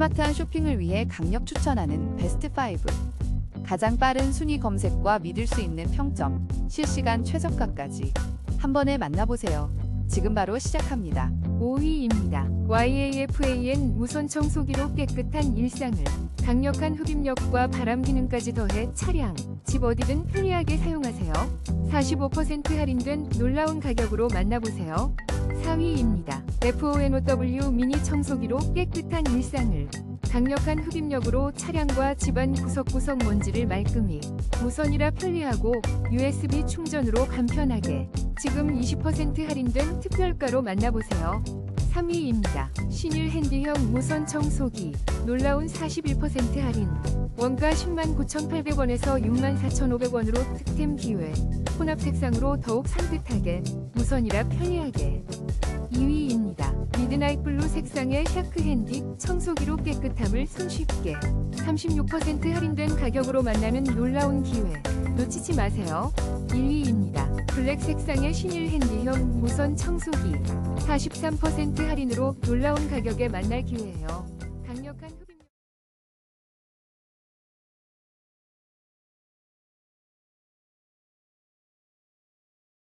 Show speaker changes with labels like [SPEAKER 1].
[SPEAKER 1] 스마트한 쇼핑을 위해 강력 추천하는 베스트 5. 가장 빠른 순위 검색과 믿을 수 있는 평점, 실시간 최저가까지 한 번에 만나보세요. 지금 바로 시작합니다.
[SPEAKER 2] 5위입니다. YAFAN 무선 청소기로 깨끗한 일상을 강력한 흡입력과 바람 기능까지 더해 차량, 집 어디든 편리하게 사용하세요. 45% 할인된 놀라운 가격으로 만나보세요. 4위입니다. FONOW 미니 청소기로 깨끗한 일상을 강력한 흡입력으로 차량과 집안 구석구석 먼지를 말끔히 무선이라 편리하고 USB 충전으로 간편하게 지금 20% 할인된 특별가로 만나보세요. 3위입니다. 신일 핸디형 무선 청소기 놀라운 41% 할인 원가 10만 9,800원에서 6만 4,500원으로 득템 기회 혼합 색상으로 더욱 산뜻하게 무선이라 편리하게 2위입니다. 미드나잇 블루 색상의 샤크 핸디 청소기로 깨끗함을 손쉽게 36% 할인된 가격으로 만나는 놀라운 기회 놓치지 마세요. 1위입니다. 블랙 색상의 신일 핸디형 무선 청소기 43% 할인으로 놀라운 가격에 만날 기회예요. 강력한